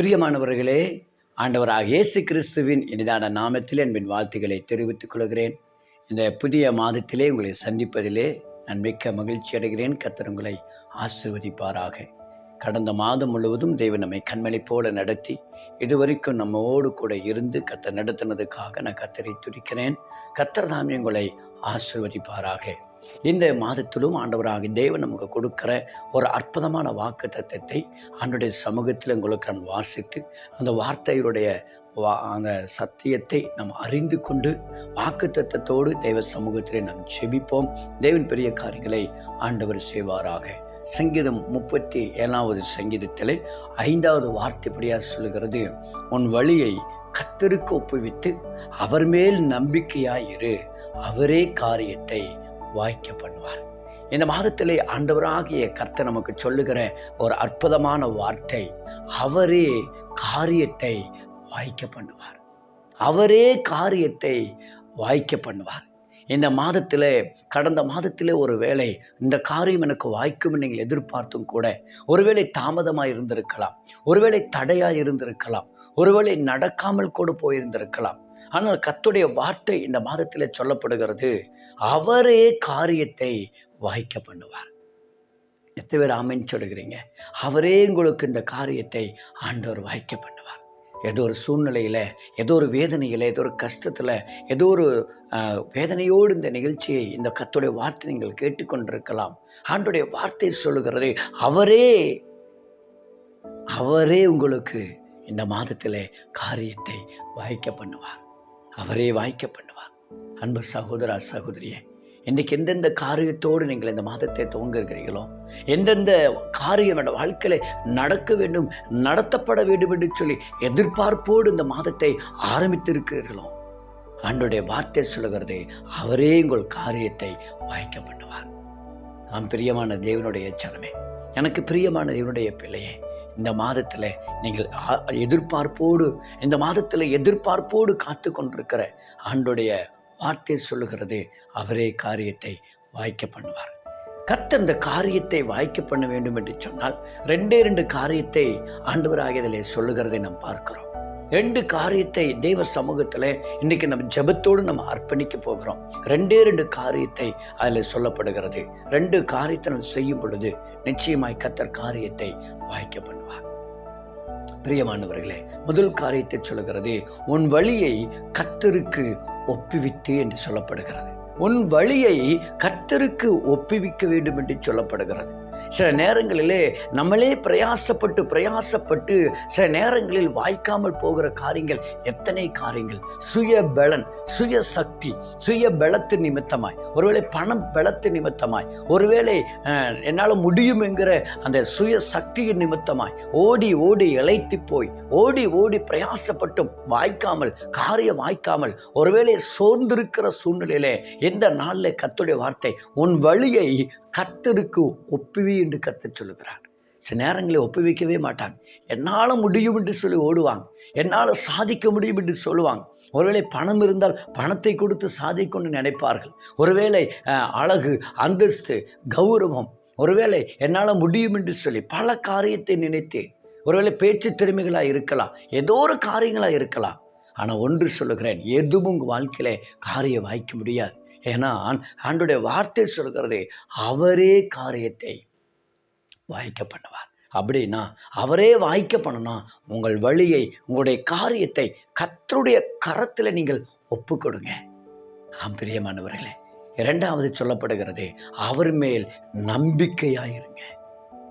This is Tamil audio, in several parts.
பிரியமானவர்களே ஆண்டவராக இயேசு கிறிஸ்துவின் இனிதான நாமத்தில் என்பின் வாழ்த்துக்களை தெரிவித்துக் கொள்கிறேன். இந்த புதிய மாதத்திலே உங்களை சந்திப்பதிலே நான் மிக்க மகிழ்ச்சி அடைகிறேன். கத்தர் உங்களை ஆசிர்வதிப்பாராக. கடந்த மாதம் முழுவதும் தேவன் நம்மை கண்மணி போல நடத்தி இதுவரைக்கும் நம்மோடு கூட இருந்து கத்தர் நடத்தினதுக்காக நான் கத்தரை துடிக்கிறேன் கத்தர் தாமே உங்களை ஆசிர்வதிப்பாராக. இந்த மாதத்திலும் ஆண்டவராக தேவன் நமக்கு கொடுக்கிற ஒரு அற்புதமான வாக்கு தத்துவத்தை ஆண்டுடைய சமூகத்தில் உங்களுக்கு நான் வாசித்து அந்த வார்த்தையுடைய வா அந்த சத்தியத்தை நாம் அறிந்து கொண்டு வாக்கு தத்தத்தோடு தேவ சமூகத்திலே நாம் செபிப்போம் தேவன் பெரிய காரியங்களை ஆண்டவர் செய்வாராக. சங்கீதம் முப்பத்தி ஏழாவது சங்கீதத்திலே ஐந்தாவது வார்த்தைப்படியாக சொல்லுகிறது உன் வழியை கத்தருக்கு ஒப்புவித்து அவர் மேல் நம்பிக்கையாயிரு. அவரே காரியத்தை வாய்க்க பண்ணுவார் இந்த மாதத்திலே ஆண்டவராகிய கர்த்தர் நமக்கு சொல்லுகிற ஒரு அற்புதமான வார்த்தை அவரே காரியத்தை வாய்க்க பண்ணுவார் அவரே காரியத்தை வாய்க்க பண்ணுவார் இந்த மாதத்தில் கடந்த மாதத்திலே ஒரு வேளை இந்த காரியம் எனக்கு வாய்க்கும் நீங்கள் எதிர்பார்த்தும் கூட ஒருவேளை தாமதமாக இருந்திருக்கலாம் ஒருவேளை தடையாக இருந்திருக்கலாம் ஒருவேளை நடக்காமல் கூட போயிருந்திருக்கலாம் ஆனால் கத்துடைய வார்த்தை இந்த மாதத்தில் சொல்லப்படுகிறது. அவரே காரியத்தை வாய்க்க பண்ணுவார். எத்தனை பேர் ஆமைன்னு சொல்லுகிறீங்க? அவரே உங்களுக்கு இந்த காரியத்தை ஆண்டவர் வாய்க்க பண்ணுவார். ஏதோ ஒரு சூழ்நிலையில் ஏதோ ஒரு வேதனையில் ஏதோ ஒரு கஷ்டத்தில் ஏதோ ஒரு வேதனையோடு இந்த நிகழ்ச்சியை இந்த கத்துடைய வார்த்தை நீங்கள் கேட்டுக்கொண்டிருக்கலாம். ஆண்டுடைய வார்த்தை சொல்லுகிறது அவரே அவரே உங்களுக்கு இந்த மாதத்தில் காரியத்தை வாய்க்க பண்ணுவார். அவரே வாய்க்க பண்ணுவார். அன்பு சகோதரா சகோதரியே இன்றைக்கு எந்தெந்த காரியத்தோடு நீங்கள் இந்த மாதத்தை துவங்குகிறீர்களோ எந்தெந்த காரியம் என்ற வாழ்க்கையில் நடக்க வேண்டும் நடத்தப்பட வேண்டும் என்று சொல்லி எதிர்பார்ப்போடு இந்த மாதத்தை ஆரம்பித்திருக்கிறீர்களோ அன்றைய வார்த்தை சொல்லுகிறதே அவரே உங்கள் காரியத்தை வாய்க்க பண்ணுவார். நாம் பிரியமான தேவனுடைய சனமே எனக்கு பிரியமான தேவனுடைய பிள்ளையே இந்த மாதத்தில் நீங்கள் எதிர்பார்ப்போடு இந்த மாதத்தில் எதிர்பார்ப்போடு காத்து கொண்டிருக்கிற ஆண்டுடைய வார்த்தை சொல்லுகிறது அவரே காரியத்தை வாய்க்க பண்ணுவார். கத்த இந்த காரியத்தை வாய்க்க பண்ண வேண்டும் என்று சொன்னால் ரெண்டே ரெண்டு காரியத்தை ஆண்டவராகியதிலே சொல்லுகிறதை நாம் பார்க்கிறோம். ரெண்டு காரியத்தை தெய்வ சமூகத்தில் இன்னைக்கு நம்ம ஜபத்தோடு நம்ம அர்ப்பணிக்க போகிறோம். ரெண்டே ரெண்டு காரியத்தை அதில் சொல்லப்படுகிறது. ரெண்டு காரியத்தை நம்ம செய்யும் பொழுது நிச்சயமாய் கத்தர் காரியத்தை வாய்க்க பண்ணுவார். பிரியமானவர்களே முதல் காரியத்தை சொல்லுகிறது உன் வழியை கத்தருக்கு ஒப்புவித்து என்று சொல்லப்படுகிறது. உன் வழியை கத்தருக்கு ஒப்புவிக்க வேண்டும் என்று சொல்லப்படுகிறது. சில நேரங்களிலே நம்மளே பிரயாசப்பட்டு பிரயாசப்பட்டு சில நேரங்களில் வாய்க்காமல் போகிற காரியங்கள் எத்தனை காரியங்கள்? சுய பலன் சுய சக்தி சுய பலத்து நிமித்தமாய். ஒருவேளை பணம் பலத்து நிமித்தமாய். ஒருவேளை என்னால் முடியும் என்கிற அந்த சுய சக்தியின் நிமித்தமாய். ஓடி ஓடி இழைத்து போய் ஓடி ஓடி பிரயாசப்பட்டும் வாய்க்காமல் காரியம் வாய்க்காமல் ஒருவேளை சோர்ந்திருக்கிற சூழ்நிலையிலே எந்த நாளில் கத்துடைய வார்த்தை உன் வழியை கத்தருக்கு ஒப்புவி என்று கத்த சொல்லுகிறார். சில நேரங்களில் ஒப்புவிக்கவே மாட்டாங்க. என்னால் முடியும் என்று சொல்லி ஓடுவாங்க. என்னால் சாதிக்க முடியும் என்று சொல்லுவாங்க. ஒருவேளை பணம் இருந்தால் பணத்தை கொடுத்து சாதிக்கொண்டு நினைப்பார்கள். ஒருவேளை அழகு அந்தஸ்து கௌரவம் ஒருவேளை என்னால் முடியும் என்று சொல்லி பல காரியத்தை நினைத்து ஒருவேளை பேச்சு திறமைகளாக இருக்கலாம். ஏதோ ஒரு காரியங்களாக இருக்கலாம். ஆனால் ஒன்று சொல்லுகிறேன் எதுவும் உங்கள் வாழ்க்கையில காரியம் வாய்க்க முடியாது. ஏன்னா ஆண்டுடைய வார்த்தை சொல்கிறது அவரே காரியத்தை வாய்க்க பண்ணுவார் அப்படின்னா அவரே வாய்க்க பண்ணணும் உங்கள் வழியை உங்களுடைய காரியத்தை கத்தருடைய கரத்தில் நீங்கள் ஒப்பு கொடுங்க ஆம் பிரியமானவர்களே இரண்டாவது சொல்லப்படுகிறது அவர் மேல் நம்பிக்கையாயிருங்க.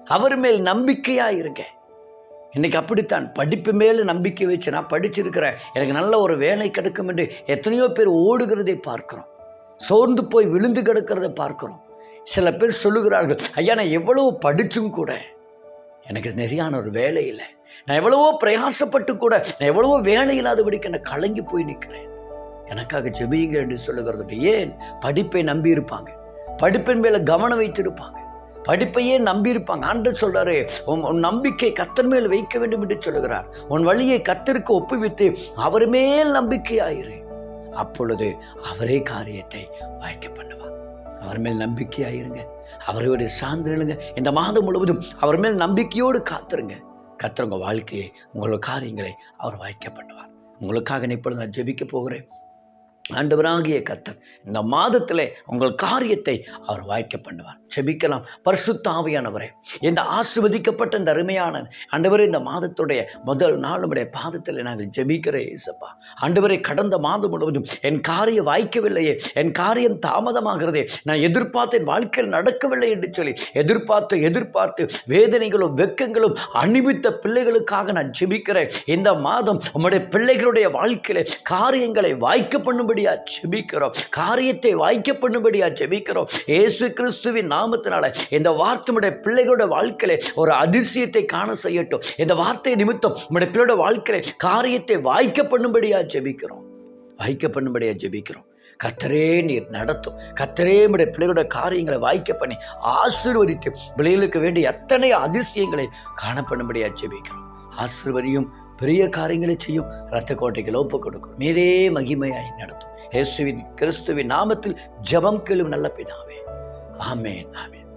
அவர் மேல் நம்பிக்கையாயிருங்க. இன்றைக்கி அப்படித்தான் படிப்பு மேலே நம்பிக்கை வச்சு நான் படிச்சிருக்கிறேன் எனக்கு நல்ல ஒரு வேலை கிடைக்கும் என்று எத்தனையோ பேர் ஓடுகிறதை பார்க்குறோம். சோர்ந்து போய் விழுந்து கிடக்கிறத பார்க்குறோம். சில பேர் சொல்லுகிறார்கள் ஐயா நான் எவ்வளோ படித்தும் கூட எனக்கு நிறையான ஒரு வேலை இல்லை. நான் எவ்வளவோ பிரயாசப்பட்டு கூட நான் எவ்வளவோ வேலை இல்லாதபடிக்கு என்னை கலங்கி போய் நிற்கிறேன். எனக்காக ஜெபியுங்க என்று சொல்லுகிறது ஏன்? படிப்பை நம்பியிருப்பாங்க. படிப்பின் மேலே கவனம் வைத்திருப்பாங்க. படிப்பையே நம்பியிருப்பாங்க? ஆண்டு சொல்கிறாரு உன் நம்பிக்கை கத்தன் மேல் வைக்க வேண்டும் என்று சொல்லுகிறார். உன் வழியை கத்திற்கு ஒப்புவித்து அவர் மேல் நம்பிக்கையாயிரு. அப்பொழுது அவரே காரியத்தை வாய்க்க பண்ணுவார். அவர் மேல் நம்பிக்கையாயிருங்க. அவருடைய சார்ந்திருங்க இந்த மாதம் முழுவதும் அவர் மேல் நம்பிக்கையோடு காத்துருங்க. கத்துறவங்க வாழ்க்கையை உங்களோட காரியங்களை அவர் வாய்க்க பண்ணுவார். உங்களுக்காக நான் இப்பொழுது நான் ஜெபிக்க போகிறேன். ஆண்டவராகிய கர்த்தர் இந்த மாதத்திலே உங்கள் காரியத்தை அவர் வாய்க்க பண்ணுவார். செபிக்கலாம். பரிசுத்தாவியானவரே இந்த ஆசிர்வதிக்கப்பட்ட இந்த அருமையான ஆண்டவரே இந்த மாதத்துடைய முதல் நாள் நம்முடைய பாதத்தில் நாங்கள் ஜெபிக்கிறேன் ஏசப்பா. ஆண்டவரே கடந்த மாதம் முழுவதும் என் காரியம் வாய்க்கவில்லையே என் காரியம் தாமதமாகிறதே நான் எதிர்பார்த்த என் வாழ்க்கையில் நடக்கவில்லை என்று சொல்லி எதிர்பார்த்து எதிர்பார்த்து வேதனைகளும் வெக்கங்களும் அணிவித்த பிள்ளைகளுக்காக நான் ஜெபிக்கிறேன். இந்த மாதம் உம்முடைய பிள்ளைகளுடைய வாழ்க்கையில் காரியங்களை வாய்க்க பண்ணும்படியா செபிக்கிறோம் காரியத்தை வாய்க்க பண்ணும்படியா செபிக்கிறோம் ஏசு கிறிஸ்துவின் நாமத்தினால இந்த வார்த்தையுடைய பிள்ளைகளோட வாழ்க்கையில ஒரு அதிசயத்தை காண செய்யட்டும். இந்த வார்த்தை நிமித்தம் நம்முடைய பிள்ளையோட வாழ்க்கையில காரியத்தை வாய்க்க பண்ணும்படியா ஜெபிக்கிறோம். வாய்க்க பண்ணும்படியா ஜெபிக்கிறோம். கத்தரே நீர் நடத்தும். கத்தரே நம்முடைய பிள்ளைகளோட காரியங்களை வாய்க்க பண்ணி ஆசீர்வதித்து பிள்ளைகளுக்கு வேண்டிய எத்தனை அதிசயங்களை காணப்படும்படியா ஜெபிக்கிறோம். ஆசீர்வதியும் பெரிய காரியங்களை செய்யும் ரத்த கோட்டைகள் ஒப்பு கொடுக்கும். நீரே மகிமையாய் நடத்தும். இயேசுவின் கிறிஸ்துவின் நாமத்தில் ஜெபம் கேளும் நல்ல பிதாவே. ஆமேன் ஆமேன்.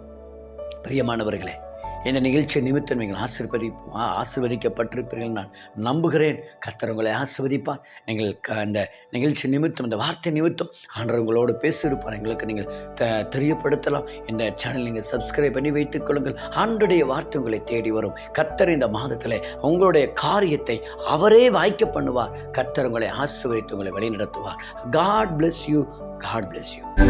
பிரியமானவர்களே இந்த நிகழ்ச்சி நிமித்தம் நீங்கள் ஆசிர்வதி ஆசிர்வதிக்கப்பட்டிருப்பீர்கள். நான் நம்புகிறேன். கத்தர் உங்களை ஆசிர்வதிப்பார். நீங்கள் க- அந்த நிகழ்ச்சி நிமித்தம் இந்த வார்த்தை நிமித்தம் ஆண்டவர் உங்களோடு பேசியிருப்பார். எங்களுக்கு நீங்கள் த தெரியப்படுத்தலாம். இந்த சேனல் நீங்கள் சப்ஸ்கிரைப் பண்ணி வைத்துக் கொள்ளுங்கள். ஆண்டுடைய வார்த்தை உங்களை தேடி வரும். கத்தர் இந்த மாதத்தில் உங்களுடைய காரியத்தை அவரே வாய்க்க பண்ணுவார். கத்தர் உங்களை ஆசிர்வதித்து உங்களை வழிநடத்துவார். God bless you God bless you